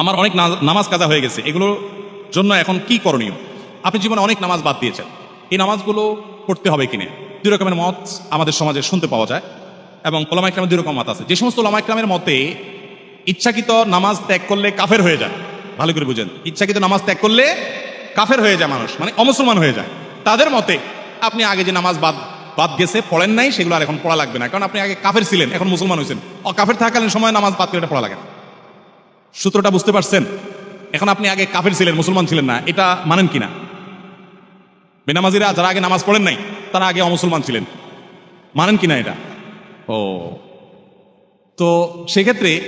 আমার অনেক নামাজ কাজা হয়ে গেছে, এগুলোর জন্য এখন কি করণীয়? আপনি জীবনে অনেক নামাজ বাদ দিয়েছেন। এই নামাজগুলো পড়তে হবে কিনা। দুই রকমের মত আমাদের সমাজে শুনতে পাওয়া যায় এবং ওলামাইকরামের দুই রকম মত আছে। যে সমস্ত ওলামাইকরামের মতে ইচ্ছাকৃত নামাজ ত্যাগ করলে কাফের হয়ে যায়। ভালো করে বুঝেন। ইচ্ছাকৃত নামাজ ত্যাগ করলে কাফের হয়ে যায় মানুষ মানে অমুসলমান হয়ে যায়। তাদের মতে আপনি আগে যে নামাজ বাদ বাদ গেছে, পড়েন নাই, সেগুলো আর এখন পড়া লাগবে না। কারণ আপনি আগে কাফের ছিলেন, এখন মুসলমান হয়েছেন। ও কাফের থাকাকালীন সময় নামাজ বাদ করে পড়া লাগে না। সূত্রটা বুঝতে পারছেন? এখন আপনি আগে কাফের ছিলেন, মুসলমান ছিলেন না, এটা মানেন কিনা? বেনামাজিরা যারা আগে নামাজ পড়েন নাই, তারা আগে অমুসলমান ছিলেন। মানেন কিনা এটা? ও। তো সেক্ষেত্রে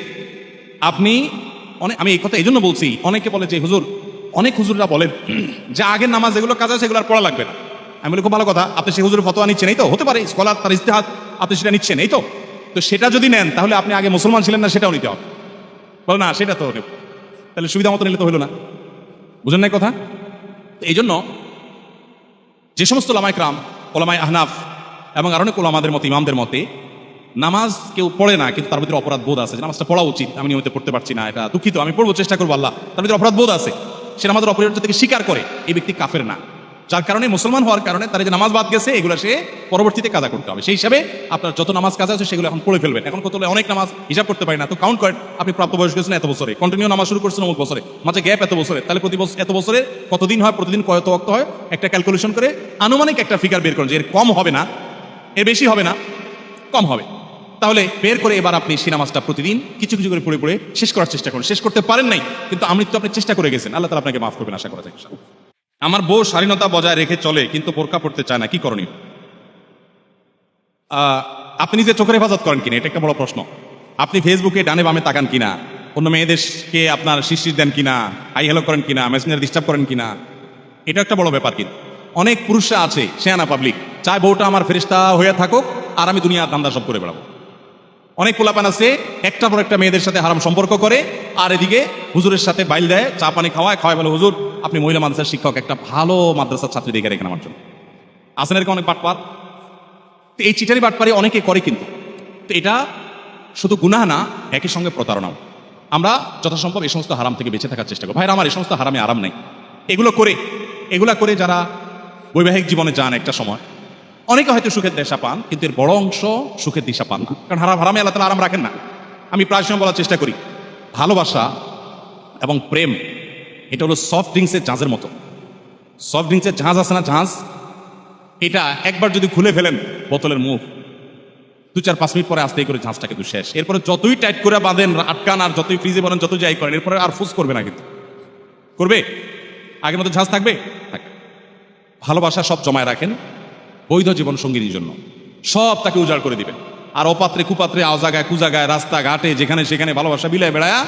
আপনি অনেক আমি এই কথা এই জন্য বলছি, অনেকে বলে যে, হুজুর, অনেক হুজুররা বলেন যে আগের নামাজ যেগুলো কাজ আছে, সেগুলো আর পড়া লাগবে না। আমি বলি, খুব ভালো কথা, আপনি সেই হুজুরের ফতোয়া নিচ্ছেন, এই তো, হতে পারে স্কলার তার ইস্তেহাত আপনি সেটা নিচ্ছেন, এই তো। তো সেটা যদি নেন, তাহলে আপনি আগে মুসলমান ছিলেন না, সেটাও নিতে হবে। বলো না, সেটা তো নেব তাহলে সুবিধা মতো নিলে তো হলো না। বুঝেন নাই কথা? এই জন্য যে সমস্ত লামাইকরাম ওলামাই আহনাফ এবং আর অনেক ওলামাদের মতো, ইমামদের মতে, নামাজ কেউ পড়ে না, কিন্তু তার ভিতরে অপরাধ বোধ আছে। নামাজটা পড়া উচিত, আমি নিয়মিত পড়তে পারছি না, এটা দুঃখিত, আমি পড়ব, চেষ্টা করব আল্লাহ। তার ভিতরে অপরাধ বোধ আছে। সে আমাদের অপরাধ থেকে স্বীকার করে, এই ব্যক্তি কাফের না। যার কারণে মুসলমান হওয়ার কারণে তার যে নামাজ বাদ গেছে, এগুলো সে পরবর্তীতে কাজা করতে হবে। সেই হিসাবে আপনার যত নামাজ কাজ আছে, সেগুলো এখন পড়ে ফেলবেন। এখন কত অনেক নামাজ হিসাব করতে পারি না। তো কাউন্ট করেন, আপনি প্রাপ্ত বয়স গেছেন এত বছরে। কন্টিনিউ নামাজ শুরু করছেন অমুক বছরে। মাঝে গ্যাপ এত বছরে। তাহলে প্রতি বছর এত বছরে কতদিন হয়, প্রতিদিন কত অক্ত হয়? একটা ক্যালকুলেশন করে আনুমানিক একটা ফিগার বের করেন যে এর কম হবে না, এর বেশি হবে না, কম হবে। তাহলে বের করে এবার আপনি সেই নামাজটা প্রতিদিন কিছু কিছু করে পড়ে পড়ে শেষ করার চেষ্টা করুন। শেষ করতে পারেন নাই, কিন্তু আমৃত্যু আপনি চেষ্টা করে গেছেন। আল্লাহ তালা আপনাকে মাফ করবেন, আশা করা যায়। আমার বউ স্বাধীনতা বজায় রেখে চলে, কিন্তু বোরকা পড়তে চায় না। কি করণীয়? আপনি যে চোখের হেফাজত করেন কিনা, এটা একটা বড় প্রশ্ন। আপনি ফেসবুকে ডানে বামে তাকান কিনা? অন্য মেয়েদেরকে আপনার শিশির দেন কিনা? হাই হ্যালো করেন কিনা? মেসেঞ্জার ডিস্টার্ব করেন কিনা? এটা একটা বড় ব্যাপার কিন্তু। অনেক পুরুষরা আছে শেয়ানা পাবলিক চায় বউটা আমার ফেরিস্তা হয়ে থাকুক, আর আমি দুনিয়ার দান্দা সব করে বেড়াবো। অনেক পোলাপান আছে একটা পর একটা মেয়েদের সাথে হারাম সম্পর্ক করে, আর এদিকে হুজুরের সাথে বাইল দেয়, চা পানি খাওয়ায় খাওয়ায় বলে, হুজুর আপনি মহিলা মাদ্রাসার শিক্ষক, একটা ভালো মাদ্রাসার ছাত্রী দেখে রেখেন আমার জন্য। আসেন এরকম অনেক বাটপার। তো এই চিটারি বাটপারি অনেকে করে কিন্তু। তো এটা শুধু গুনাহ না, একই সঙ্গে প্রতারণাও। আমরা যথাসম্ভব এই সমস্ত হারাম থেকে বেঁচে থাকার চেষ্টা করি ভাইরা আমার এই সমস্ত হারামে আরাম নেই। এগুলো করে, এগুলা করে যারা বৈবাহিক জীবনে যান একটা সময়, অনেকে হয়তো সুখের দিশা পান, কিন্তু এর বড় অংশ সুখের দিশা পান কারণ হারাম, হারামে আল্লাহ তালা আরাম রাখেন না। আমি প্রায় সময় বলার চেষ্টা করি, ভালোবাসা এবং প্রেম এটা হলো সফট ড্রিঙ্কসের জাহাজের মতো। সফট ড্রিঙ্কসের জাহাজ আছে না জাহাজ এটা একবার যদি খুলে ফেলেন, বোতলের মুখ। দু চার পাঁচ মিনিট পরে আসতেই করে ঝাঁসটা কিন্তু শেষ। এরপরে যতই টাইট করে বাঁধেন, আটকান আর যতই ফ্রিজে বলেন যত যাই করেন, এরপরে আর ফুস করবে না কিন্তু। করবে? আগের মতো ঝাঁজ থাকবে? ভালোবাসা সব জমায় রাখেন, বৈধ জীবন সঙ্গীর জন্য। সব তাকে উজাড় করে দিবেন। আর অপাত্রে, কুপাত্রে আওজাগায় কুজাগায় রাস্তাঘাটে যেখানে সেখানে ভালোবাসা বিলায় বেড়ায়া,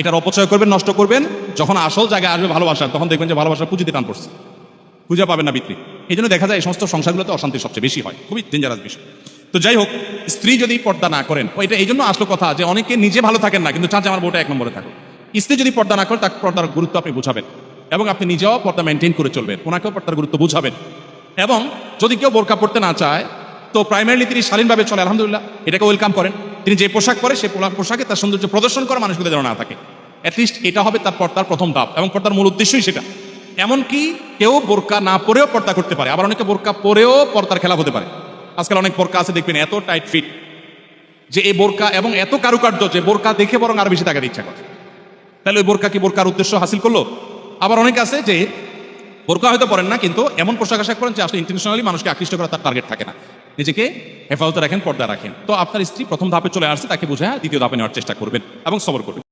এটার অপচয় করবেন, নষ্ট করবেন, যখন আসল জায়গায় আসবে ভালোবাসা, তখন দেখবেন যে ভালোবাসা পুঁজিতে টান পড়ছে। খুঁজে পাবেন না বিক্রি। এই জন্য দেখা যায় এই সমস্ত সংসারগুলোতে অশান্তি সবচেয়ে বেশি হয়, খুবই ডেঞ্জারাস বিষয়। তো যাই হোক, স্ত্রী যদি পর্দা না করেন এটা এই জন্য আসলো কথা যে অনেকে নিজে ভালো থাকেন না, কিন্তু চাচা আমার বউটা এক নম্বরে থাকুক স্ত্রী যদি পর্দা না করেন তার পর্দার গুরুত্ব আপনি বুঝাবেন। এবং আপনি নিজেও পর্দা মেনটেন করে চলবেন, ওনাকেও পর্দার গুরুত্ব বুঝাবেন। এবং যদি কেউ বোরকা পড়তে না চায় তো প্রাইমারিলি তিনি শালীনভাবে চলে, আলহামদুলিল্লাহ। এটাকে ওয়েলকাম করেন। তিনি যে পোশাক পরে, সে পোশাকে তার সৌন্দর্য প্রদর্শন করা মানুষগুলো যেন না থাকে। অ্যাটলিস্ট এটা হবে তার পর্দার প্রথম ধাপ, এবং পর্দার মূল উদ্দেশ্যই সেটা। এমনকি কেউ বোরকা না পরেও পর্দা করতে পারে। আবার অনেকে বোরকা পরেও পর্দার খেলা হতে পারে। আজকাল অনেক বোরকা আছে, দেখবেন, এত টাইট ফিট যে এই বোরকা এবং এত কারুকার্য যে বোরকা দেখে বরং আর বেশি টাকার ইচ্ছা করে। তাহলে ওই বোরকা কি বোরকার উদ্দেশ্য হাসিল করল? আবার অনেকে আছে যে বোরকা হয়তো পরেন না, কিন্তু এমন পোশাক আশাক করেন যে আসলে ইন্টারন্যাশনালি মানুষকে আকৃষ্ট করা তার টার্গেট থাকে না। নিজেকে হেফাজতে রাখেন, পর্দা রাখেন। তো আপনার স্ত্রী প্রথম ধাপে চলে আসছে, তাকে বুঝে দ্বিতীয় ধাপে নেওয়ার চেষ্টা করবেন এবং সবর করবেন।